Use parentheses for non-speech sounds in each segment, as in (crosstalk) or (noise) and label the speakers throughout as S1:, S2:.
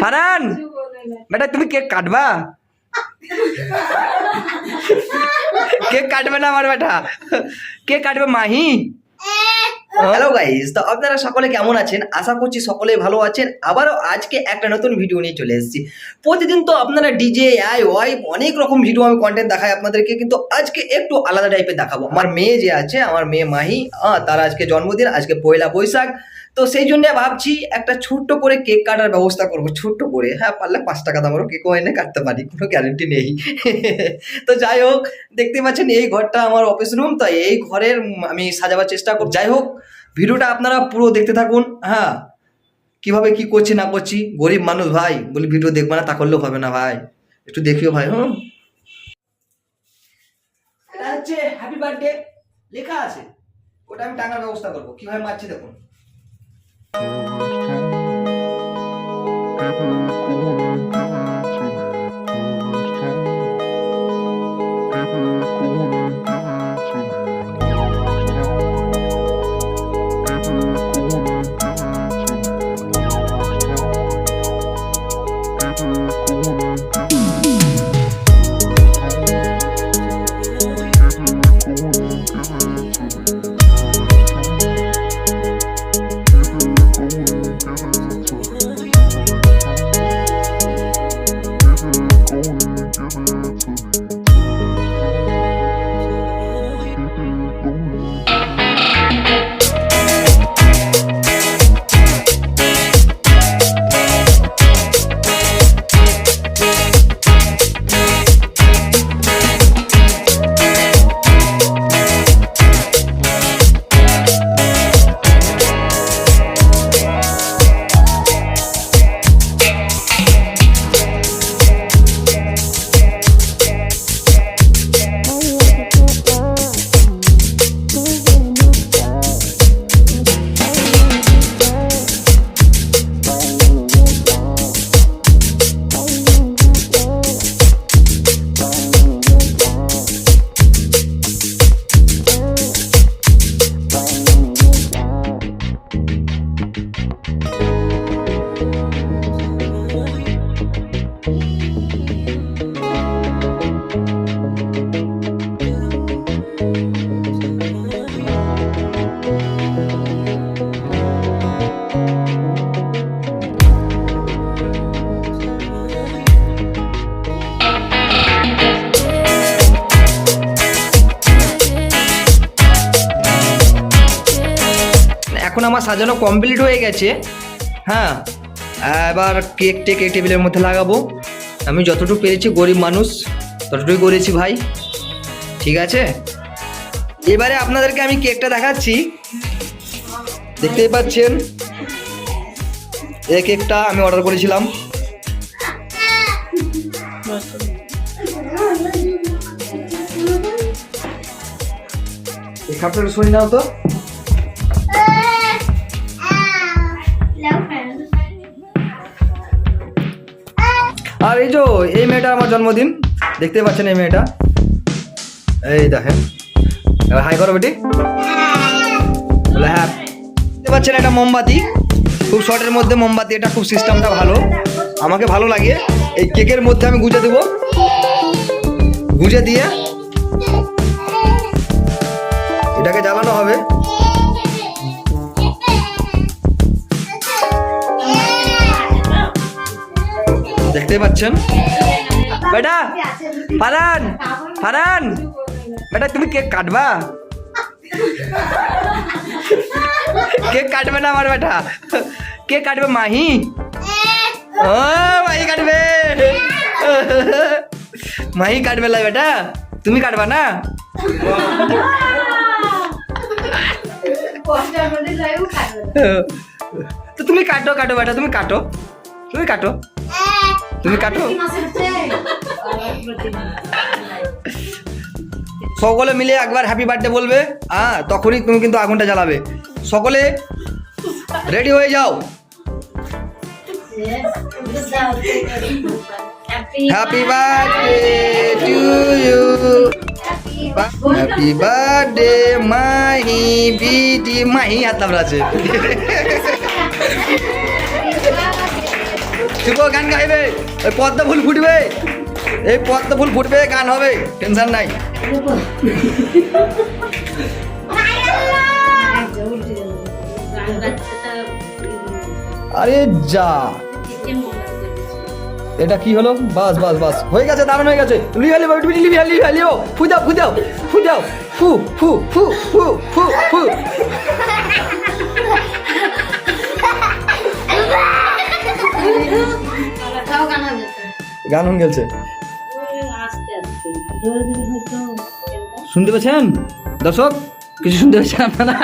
S1: ফারান বেটা তুমি cake কাটবা? (laughs) Cake কাটবে না আমার বেটা। কেক কাটবে মাহি। হ্যালো গাইস তো আপনারা সকলে কেমন আছেন? আশা করছি সকলে ভালো আছেন। আবারও আজকে একটা নতুন ভিডিও নিয়ে চলে এসেছি। প্রতিদিন তো আপনারা ডিজে আই ওয়াই অনেক রকম ভিডিও আমি কন্টেন্ট দেখাই আপনাদেরকে কিন্তু আজকে একটু আলাদা টাইপের দেখাবো। আমার মেয়ে যে আছে আমার মেয়ে মাহি তার আজকে জন্মদিন আজকে পয়লা বৈশাখ। তো সেই জন্য ভাবছি একটা ছোট্ট করে কেক কাটার ব্যবস্থা করব। ছোট্ট করে হ্যাঁ পারলে পাঁচ টাকা দামেরও কেকও এনে কাটতে পারি, কোনো গ্যারেন্টি নেই। (laughs) তো যাই হোক দেখতে পাচ্ছেন এই ঘরটা আমার অফিস রুম তো এই ঘরের আমি সাজাবার চেষ্টা করব। যাই হোক, ভিডিওটা আপনারা পুরো দেখতে থাকুন হ্যাঁ। কীভাবে কি করছি না করছি, গরিব মানুষ ভাই, বলি ভিডিও দেখবে না, তা করলেও হবে না ভাই। একটু দেখিও ভাই, হুম। এটা হচ্ছে হ্যাপি বার্থডে লেখা আছে, ওটা আমি টাকার ব্যবস্থা করব। কীভাবে মারছি দেখুন। Thank you. এখন আমার সাজানো কমপ্লিট হয়ে গেছে। হ্যাঁ এবার কেক টেক এই টেবিলের মধ্যে লাগাবো। আমি যতটুকু পেরেছি গরিব মানুষ, ততটুকুই করেছি ভাই। ঠিক আছে? এবারে আপনাদেরকে আমি কেকটা দেখাচ্ছি। দেখতেই পাচ্ছেন? এই কেকটা আমি অর্ডার করেছিলাম। এই খাপটা সরিয়ে নাও তো। আর এই যে, এই মেয়েটা আমার জন্মদিন। দেখতে পাচ্ছেন এই মেয়েটা। এই দেখেন। হাই করো বেটি। হ্যাঁ। দেখতে পাচ্ছেন এটা মোমবাতি। খুব শর্টের মধ্যে মোমবাতি, এটা খুব সিস্টেমটা ভালো। আমাকে ভালো লাগে। এই কেকের মধ্যে আমি গুজে দেবো। গুজে দিয়ে এটাকে জ্বালানো হবে। দেখতেই পাচ্ছেন? বেটা, ফারান ফারান। বেটা, তুমি কেক কাটবা? কেক কাটবে না আমার বেটা। কেক কাটবে মাহি? ও, মাহি কাটবে। মাহি কাটবে লাই বেটা। তুমি কাটবা না? তুমি কাটো কাটো বেটা, তুমি কাটো। তুমি কাটো। তুমি কাটো। সকলে মিলে একবার হ্যাপি বার্থডে বলবে। হ্যাঁ তখনই তুমি কিন্তু আগুনটা জ্বালাবে। সকলে রেডি হয়ে যাও। Happy birthday to you happy birthday Mahi BD Mahi হাত আছে। শুভ গান গাইবে। ওই পদ্ম ফুল ফুটবে। এই পদ্ম ফুল ফুটবে, গান হবে, টেনশন নাই। আরে যা। এটা কি হলো? বাস বাস বাস। হয়ে গেছে, দারুণ হয়ে গেছে। লিভা লিভা উঠবি লিভা লিভা লিও ফু দাও ফু দাও ফু দাও ফু ফু ফু ফু ফু ফু। গান হন গেছে শুনতে পেয়েছেন? দর্শক, কিছু শুনতে পেয়েছেন আপনারা?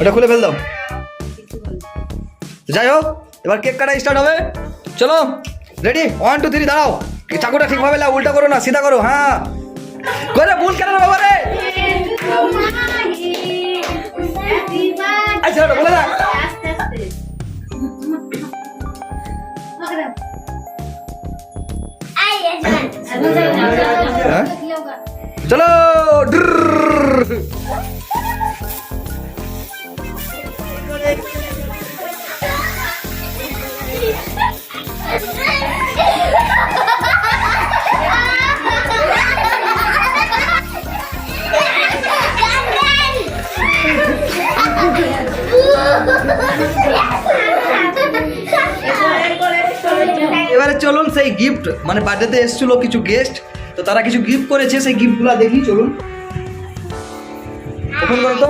S1: ওটা খুলে ফেল দাও। যাই হোক, এবার কেক কাটা স্টার্ট হবে। চলো রেডি ওয়ান টু থ্রি দাঁড়াও। চাকুটা ঠিকভাবে উল্টা করো না, সিধা করো হ্যাঁ। করে ভুল কেন বাবা রে গিফট মানে বার্থডেতে এসেছিল কিছু গেস্ট তো তারা কিছু গিফট করেছে সেই গিফটগুলো দেখি চলুন। ওপেন করো তো।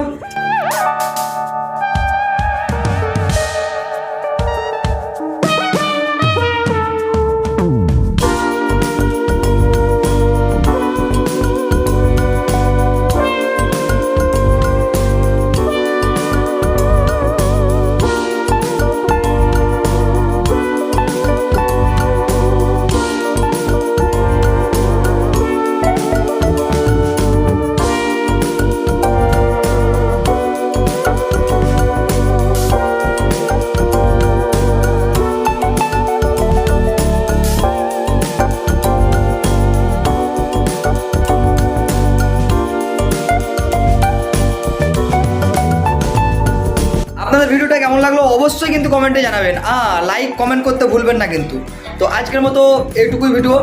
S1: আপনাদের ভিডিওটা কেমন লাগল অবশ্যই কিন্তু কমেন্টে জানাবেন। আ লাইক কমেন্ট করতে ভুলবেন না কিন্তু। তো আজকের মতো এইটুকুই ভিডিও